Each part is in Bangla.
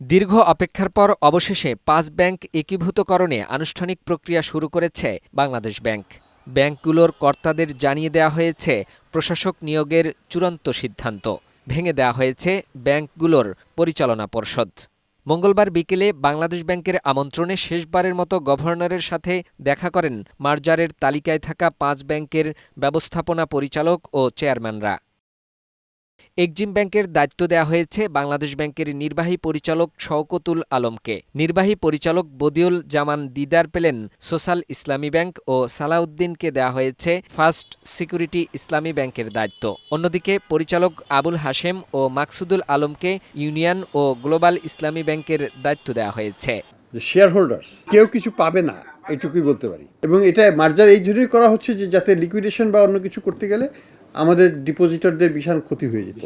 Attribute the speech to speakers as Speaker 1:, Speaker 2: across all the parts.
Speaker 1: দীর্ঘ অপেক্ষার পর অবশেষে পাঁচ ব্যাংক একীভূতকরণে আনুষ্ঠানিক প্রক্রিয়া শুরু করেছে বাংলাদেশ ব্যাংক। ব্যাংকগুলোর কর্তাদের জানিয়ে দেওয়া হয়েছে, প্রশাসক নিয়োগের চূড়ান্ত সিদ্ধান্ত। ভেঙে দেওয়া হয়েছে ব্যাংকগুলোর পরিচালনা পর্ষদ। মঙ্গলবার বিকেলে বাংলাদেশ ব্যাংকের আমন্ত্রণে শেষবারের মতো গভর্নরের সাথে দেখা করেন মার্জারের তালিকায় থাকা পাঁচ ব্যাংকের ব্যবস্থাপনা পরিচালক ও চেয়ারম্যানরা। এক্সিম ব্যাংকের দায়িত্ব দেওয়া হয়েছে বাংলাদেশ ব্যাংকের নির্বাহী পরিচালক শওকতুল আলমকে। নির্বাহী পরিচালক বদিউল জামান দিদার পেলেন সোশ্যাল ইসলামী ব্যাংক ও সালাউদ্দিনকে দেওয়া হয়েছে ফার্স্ট সিকিউরিটি ইসলামী ব্যাংকের দায়িত্ব। অন্যদিকে পরিচালক আবুল হাশেম ও মাকসুদুল আলমকে ইউনিয়ন ও গ্লোবাল ইসলামী ব্যাংকের দায়িত্ব দেওয়া হয়েছে।
Speaker 2: শেয়ার হোল্ডার্স কেউ কিছু পাবে না, এটুকুই বলতে পারি। এবং এটা মার্জার এই জন্যই করা হচ্ছে যে যাতে লিকুইডেশন বা অন্য কিছু করতে গেলে আমাদের ডিপোজিটরদের বিশাল ক্ষতি হয়ে যেত।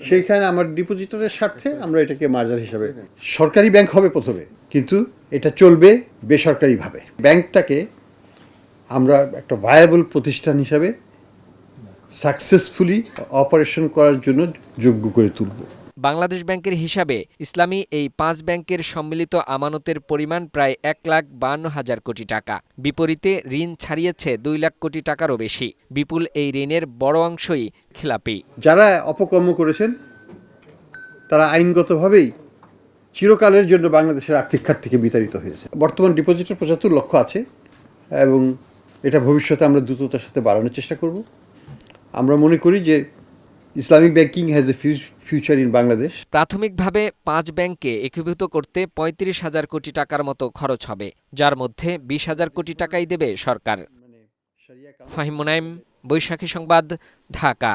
Speaker 2: সেইখানে আমার ডিপোজিটরের স্বার্থে আমরা এটাকে মার্জার হিসাবে সরকারি ব্যাংক হবে প্রথমে কিন্তু এটা চলবে বেসরকারিভাবে। ব্যাংকটাকে আমরা একটা ভায়াবল প্রতিষ্ঠান হিসাবে সাকসেসফুলি অপারেশন করার জন্য যোগ্য করে তুলব।
Speaker 1: বাংলাদেশ ব্যাংকের হিসাবে ইসলামী এই পাঁচ ব্যাংকের সম্মিলিত আমানতের পরিমাণ প্রায় এক লাখ বান্ন হাজার কোটি টাকা। বিপরীতে ঋণ ছাড়িয়েছে দুই লাখ কোটি টাকারও বেশি। বিপুল এই ঋণের বড় অংশই খেলাপি।
Speaker 2: যারা অপকর্ম করেছেন, তারা আইনগতভাবেই চিরকালের জন্য বাংলাদেশের আর্থিক খাত থেকে বিতাড়িত হয়েছে। বর্তমান ডিপোজিটের পঁচাত্তর লক্ষ আছে এবং এটা ভবিষ্যতে আমরা দ্রুততার সাথে বাড়ানোর চেষ্টা করব। আমরা মনে করি যে Islamic banking has a future in Bangladesh
Speaker 1: প্রাথমিকভাবে পাঁচ ব্যাংকে একীভূত করতে পঁয়ত্রিশ হাজার কোটি টাকার মতো খরচ হবে যার মধ্যে বিশ হাজার কোটি টাকাই দেবে সরকার। ফাহিম মুনাইম বৈশাখী সংবাদ ঢাকা।